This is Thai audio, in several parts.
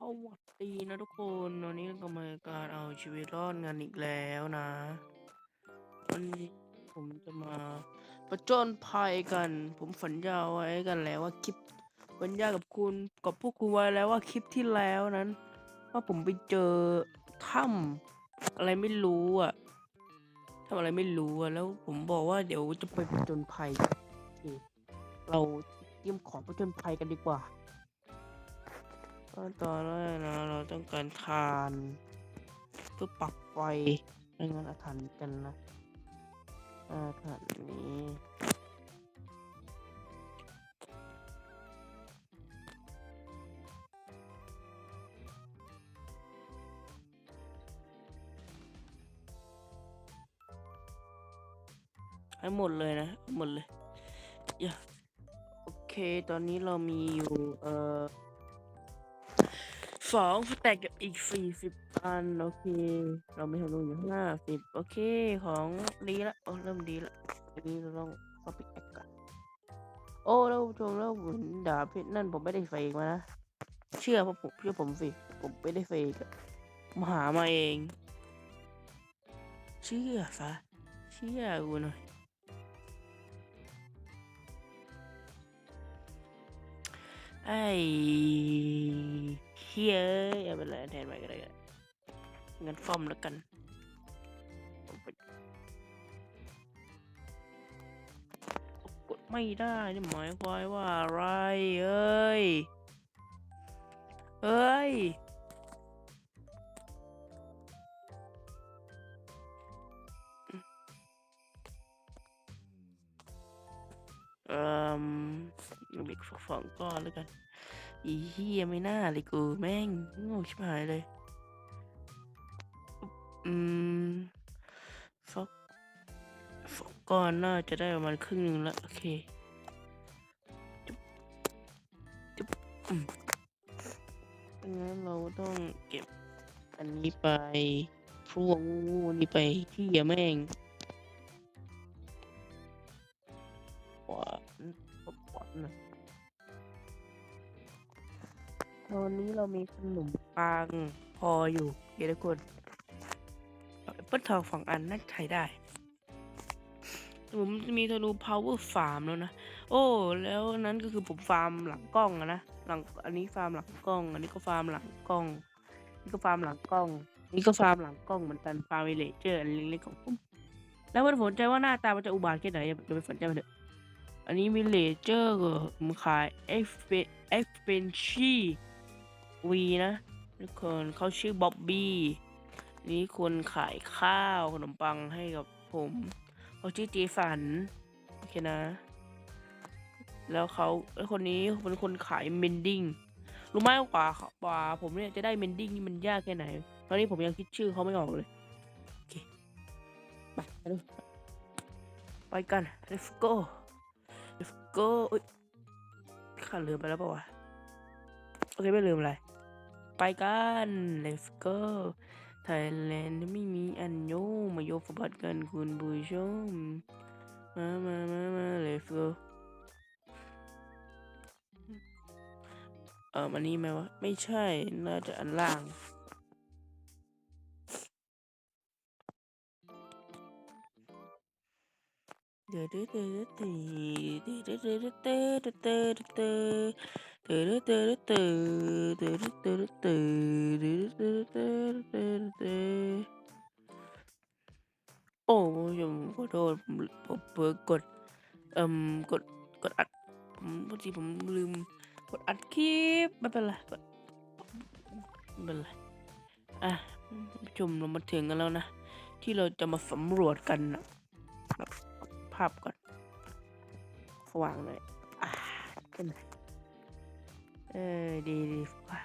สวัสดีนะทุกคนวันนี้ก็มาการเอาชีวิตรอดงานอีกแล้วนะ วันนี้ผมจะมาประจนภัยกัน ผมฝันยาไว้กันแล้วว่าคลิปสัญญากับคุณกับพวกคุณไว้แล้วว่าคลิปที่แล้วนั้น ว่าผมไปเจอถ้ำอะไรไม่รู้อะทำอะไรไม่รู้อะแล้วผมบอกว่าเดี๋ยวจะไปประจนภัย เราเตรียมของประจนภัยกันดีกว่า ขั้นตอนแรกนะเราต้องการทานเพื่อปักไฟในงานอาถรรพ์กันนะ อาถรรพ์นี้ให้หมดเลยนะ หมดเลยอย่าโอเค ตอนนี้เรามีอยู่ เอ่อ สองแตกกับอีกสี่สิบอันโอเค เราไม่ทำลงอยู่ห้าสิบโอเคของดีละโอ้เริ่มดีละอันนี้เราต้องก็ปิดแอคก่อนโอ้เราชมเราบุนดาบเพชรนั่นผมไม่ได้เฟกมานะเชื่อผมเชื่อผมสิผมไม่ได้เฟกมหามาเอง เชื่อซะเชื่อกูหน่อยไอ้ ฮียอย่าเป็นไรแทนไปก็ได้เงินฟอมแล้วกันกดไม่ได้นี่หมายความว่าอะไรเอ้ยเอ้ยเอ่อมีฝั่งก้อนแล้วกัน อีเฮียไม่น่าเลยกูแม่งโง่ชิบหายเลย อืมฟอกฟอกก่อนน่าจะได้ประมาณครึ่งนึงแล้วโอเคจุ๊บจุ๊บงนั้นเราต้องเก็บอันนี้ไปพวกงนี่ไปที่ยแม่งว้านหวานนะ ตอนนี้เรามีขนมปังพออยู่เดี๋ยวทุกคนแอปเปิลทองฝั่งอันน่าใช้ได้ ผมมีธนูวอร์ฟาร์มแล้วนะ โอ้ แล้วนั้นก็คือผมฟาร์มหลังกล้องนะ หลัง อันนี้ฟาร์มหลังกล้อง อันนี้ก็ฟาร์มหลังกล้อง นี่ก็ฟาร์มหลังกล้อง นี่ก็ฟาร์มหลังกล้องเหมือนกันฟาร์มเลเจอร์อันเล็กๆของผมแล้วมันสนใจว่าหน้าตามันจะอุบาทแค่ไหนจะไปสนใจมันเถอะ อันนี้มีเลเจอร์ก็ขายเอฟเฟเอฟเฟนชี่ วีนะทุกคนเขาชื่อบ๊อบบี้นี่คนขายข้าวขนมปังให้กับผมเขาชื่อเจฝันโอเคนะ แล้วเขาคนนี้เป็นคนขายเมนดิ้งรู้ไหมกว่ากว่า ผมเนี่ยจะได้เมนดิ้งนี่มันยากแค่ไหนตอนนี้ผมยังคิดชื่อเขาไม่ออกเลยโอเคไปดูไปกัน let's go let's go ขาลืมไปแล้วป่ะวะโอเคไม่ลืมอะไร ไปกัน let's go ไทยแลนด์ไม่มีอันโยมาโยฟบัดกันคุณผู้ชม มามามามา let's go เออมันนี้ไหมวะ ไม่ใช่ น่าจะอันล่างเดือดเดือดเดือดเดือดเดือดเดือดเดือด โอ้ผมขอโทษผมผมเผลกดเอ่มกดกดอัดผมพอดีผมลืมกดอัดคลิปไม่เป็นไรไม่เป็นไรอะชมเรามาถึงกันแล้วนะ ที่เราจะมาสำรวจกันนะภาพก่อนสว่างหน่อยอะเป็นไง เออดีดีว่า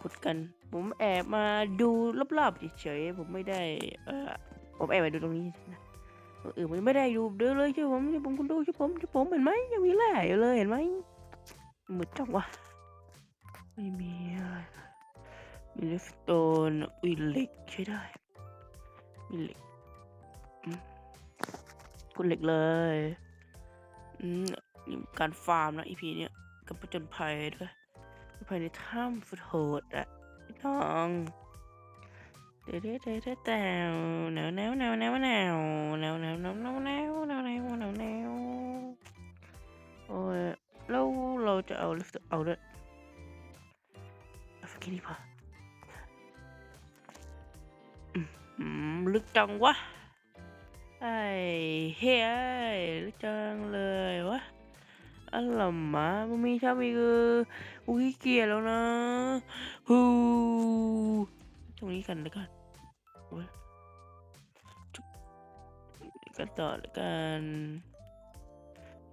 ขุดกัน ผมแอบมาดูรอบๆเฉยๆผมไม่ได้ เออผมแอบมาดูตรงนี้นะเออมันไม่ได้ดูเด้อเลยใช่ผมใช่ผมคุณดูใช่ผมช่ผมเห็นไหมยังมีแร่อยู่เลยเห็นไหมมืดจังวะไม่มีอะไรมีเลฟโตนอุยเหล็กใช้ได้มีเหล็กคุณเหล็กเลยอืมการฟาร์มนะอีพีเนี้ย กับผจญภัยด้วยภายในถ้ำสุดโหดอะพี่น้องเดี๋ยวเดี๋ยวเดี๋ยวเดี๋ยวแต่แนวแนวแนวแนวแนวแนวแนวแนวแนวแนวแนวแนวแนวแนวโอ้ยแล้วเราจะเอาลิฟต์เอาด้วยเอาสักแค่นี้พอลึกจังวะไอ้เฮ้ยลึกจังเลยวะ อัลลัมมามันมีถ้ามีคืออุ้ยเกียดแล้วนะฮูตรงนี้กันแล้วกันจุ๊บกันต่อแล้วกัน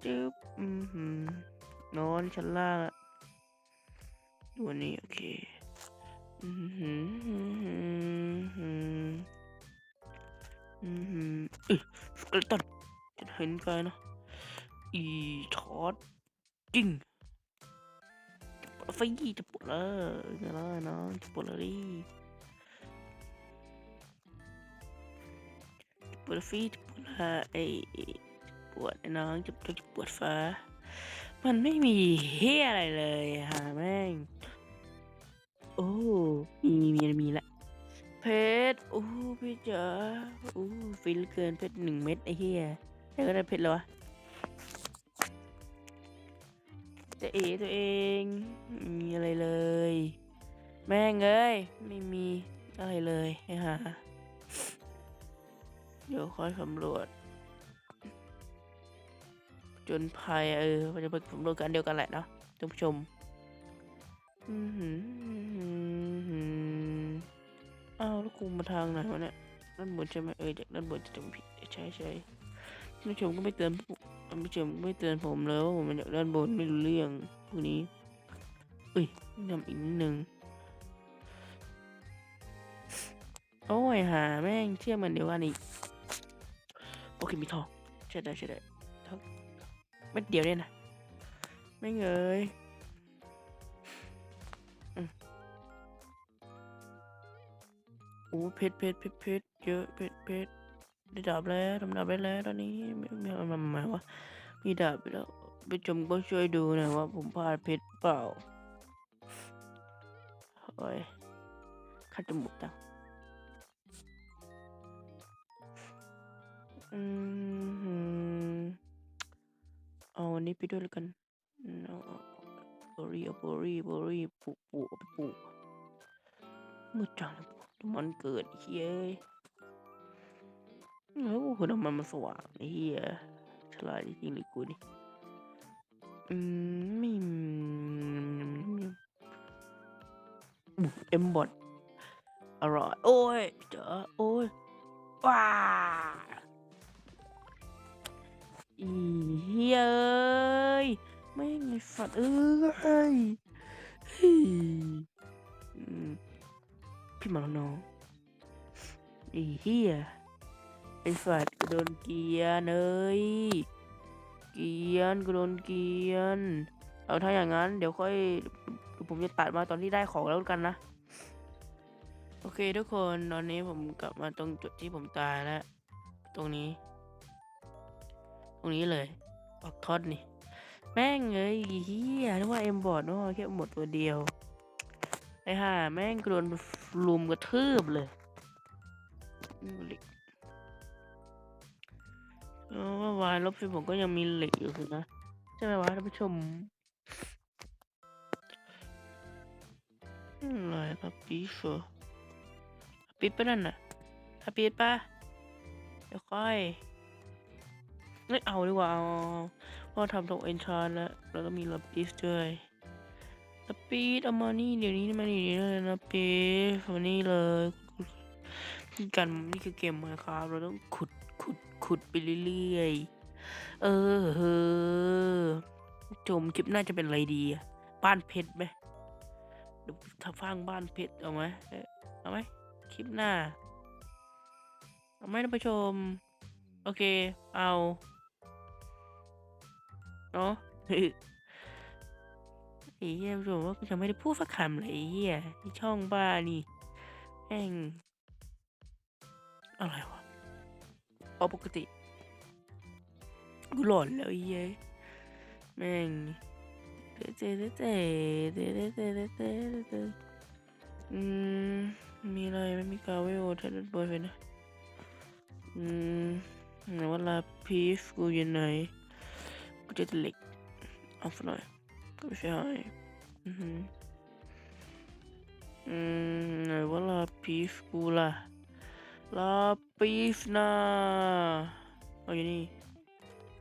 จึ๊บอืมหืนอนชั้นล่างอะวันนี้โอเคอืมหืมอืมหืมอืมอืมหืมเอ้ยสเกลตันจะเห็นกันนะ อีทอดจริงจะปวดไฟจะปวดเลยนะน้องจะปวดเลยจะปวดไฟจะปวดละไอปวดไอ้น้องจะจะปวดฟ้า มันไม่มีเฮียอะไรเลยฮะแม่งโอ้มีมีมีมีละเพชรโอ้พชรจ๋าโอ้ฟินเหลือเกินเพชรหนึ่งเม็ดไอ้เฮียแล้วก็ได้เพชรแล้ววะ จะเอตัวเองไม่มีอะไรเลย แม่งเอ้ยไม่มีอะไรเลยไอ้ห่าเดี๋ยวค่อยสำรวจ จนภัยเออจะเป็นสำรวจกันเดียวกันแหละเนาะท่านผู้ชมอือหืออื้อหืออ้าวแล้วกูมาทางไหนวะเนี่ยด้านบนใช่ไหมเออจากด้านบนจะจำผิดใช่ใช่ ผู้ชมก็ไม่เตือนผู้ชมก็ไม่เตือนผมเลยว่าผมมาจากด้านบนไม่รู้เรื่องพวกนี้เอ้ยนำอีกนิดนึงโอ้ยหาแม่งเชื่อมันเดียวกันอีกโอเคมีทองใช่ได้ใช่ได้ทองม็ดเดียวเนี่ยนะไม่เงยโอ้เพชรเพชรเพชรเพชรเยอะเพชรเพชร ได้ดาบแล้วทำดาบได้แล้วตอนนี้ไม่ไม่เอามาหมายว่ามีดาบไปแล้วไปชมก็ช่วยดูหน่อยว่าผมพลาดเพชรเปล่าโอ้ยคัดจมูกจังอืมหืมเอาอันนี้ไปด้วยแล้วกันเอาบอรี่เอาบอรี่บอรี่ปลูกปลูกเอาไปปลูกมืดจังเลยมันเกิดเฮีย เอ้าคุณทำไมมันสว่างไอ้เฮียฉลาดจริงๆเลยกูนี่อืมไม่เอ็มบอดอร่อยโอ้ยเจ้าโอ้ยว้าอีเฮียเอ้ยไม่งไงฝัดเอ้ยเฮ้ยอืมพี่หมาน้องไอ้เหี้ย ไอ้สัตว์ก็โดนเกียนเอ้ยเกียนก็โดนเกียนเอาถ้าอย่างนั้นเดี๋ยวค่อยผมจะตัดมาตอนที่ได้ของแล้วกันนะ โอเคทุกคนตอนนี้ผมกลับมาตรงจุดที่ผมตายแล้ว ตรงนี้ ตรงนี้เลยออกทอดนี่ แม่งเอ้ยเฮียนึกว่าเอ็มบอร์ดนึกว่าแค่หมดตัวเดียวไอ้ห่าแม่งโดนลุมกระทืบเลยเล็ก ว่าวายลบสิผมก็ยังมีเหล็กอยู่สินะใช่ไหมวะท่านผู้ชมอะไรครับปีฟอปีดปะนั่นน่ะถ้าปีดปะเดี๋ยวค่อยเอ้ยเอาดีกว่าเอาเพราะทำตรงเอนชานแล้วแล้วก็มีลับปีฟด้วยสปีดเอามานี่เดี๋ยวนี้มานี่เดี๋ยวนี้เลยนะปีดมานี่เลยกันนี่คือเกมมครับเราต้องขุด ขุดไปเรื่อยๆ เออเออจมคลิปน่าจะเป็นอะไรดีอะบ้านเพชรไหมเดี๋ยวถ้าฟังบ้านเพชรเอาไหมเอาไหมคลิปหน้า เอาไหมท่านผู้ชม โอเค เอาเนาะไอ้เหี้ยรู้ว่ากูยังไม่ได้พูดสักคำเลยไอ้เหี้ยช่องบ้านี่แม่งอะไรวะ เอาปกติ กูหลอนแล้วอ้เหี้แม่งเตเตเตเตเตเตเตเตะอืม มีอะไรไม่มีกาเวลเทนบอยไปนะ อืมไหนว่าลาพีฟกูอยู่ไหน กูจะเล็กเอาสักหน่อยก็ไม่ใช่อือหืออืมไหนว่าลาพีฟกูล่ะ Lapis nah. Oh ini.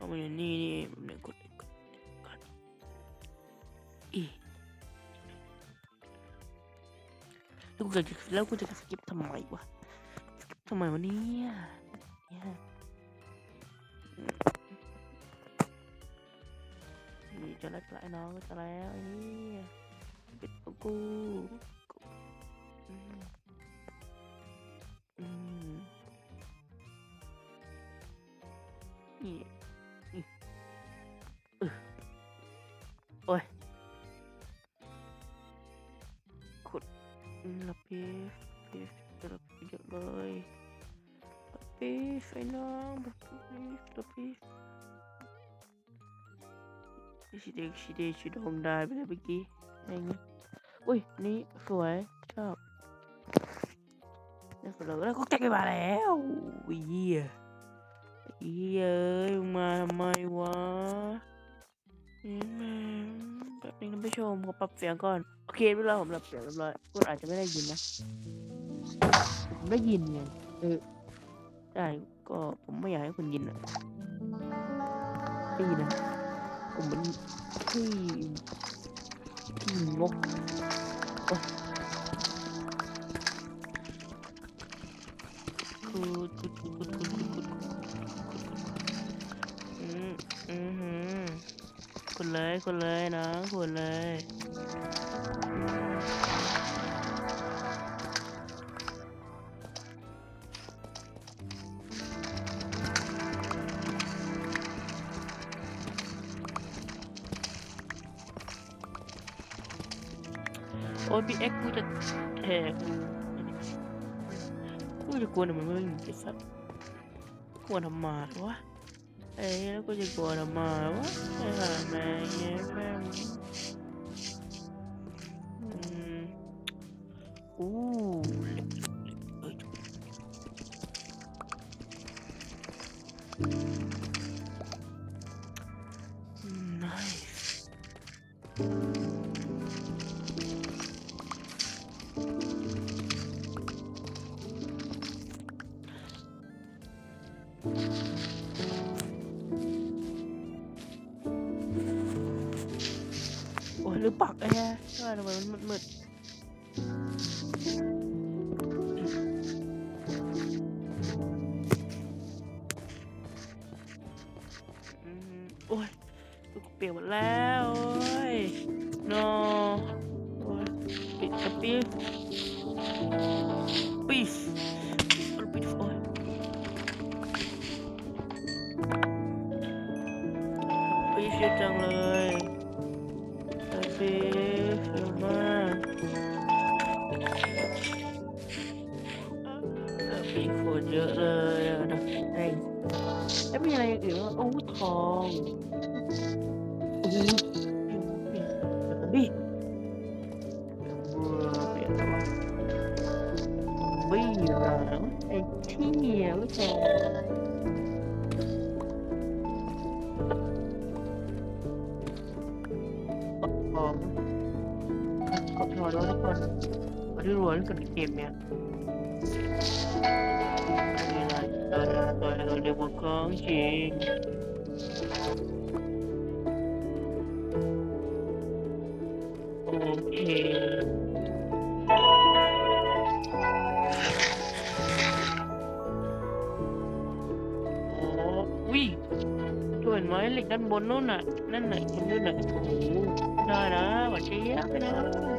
Oh ini ini ini. Ikut, ikut, ikut. Ih. Lu gak skip, lu gak skip sama gua. Skip sama ini ya. Ya. Ini iya. jelek lah enak jalan ini. Bit aku. โอ้ยขุดอืมละปีปีจะละปีเยอะเลยละปีไอ้น้องละปีละปีชิเดชิเดชิดงได้ไปเลยเมื่อกี้อะไรเงี้ยอุ้ยนี่สวยชอบนี่ก็เลยแล้วก็แจ็คมาแล้วอุ้ย เหี้ยเยเอ้ยมึงมาทำไมวะนี่แม่งแบบนี้ท่านผู้ชมขอปรับเสียงก่อน โอเคเวลาผมปรับเสียงเรียบร้อยคุณอาจจะไม่ได้ยินนะผมได้ยินไงเออใช่ก็ผมไม่อยากให้คุณยินอะได้ยินนะผมเหมือนที่ที่งกโอ๊ยคือ คุณเลยคุณเลยนะคุณเลยโอ้ยพีเอ็กกูจะแทกกูจะกลัวทำไมไม่มีสัตว์กลัวทำไมวะ எனக்கு கொஞ்சம் கோரமாகவும் ஊ หรือปักไอ้แฮะทำไมมันมืดโอ้ยลูกเปียกหมดแล้วโอ้ย no โอ้ยปิดกระปีปีสปิดโอ้ยปีสเยอะจังเลย bị phụt giữa đập đây Thế bây giờ này kiểu ông hút thòng Đi Vừa biển rồi Bây giờ Anh chia với chồng Aduh, kan game ya. Kalau dia bukan sih. Oke. Oh, wih. Tuh, main lek dan bono nak. Nan nak, bono nak. Oh, dah dah, macam ya, kenapa?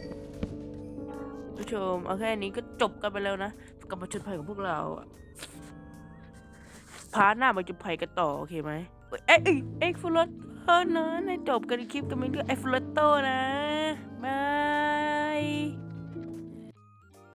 ชม เอาแค่นี้ก็จบกันไปแล้วนะกับมาชนภัยของพวกเราพาร์ทหน้ามาจุดภัยกันต่อ โอเคไหมเอ้ยเอ้ยเอ็กฟูลโตนะในจบกันคลิปกันไม่ก็เอ็กฟูลโตนะ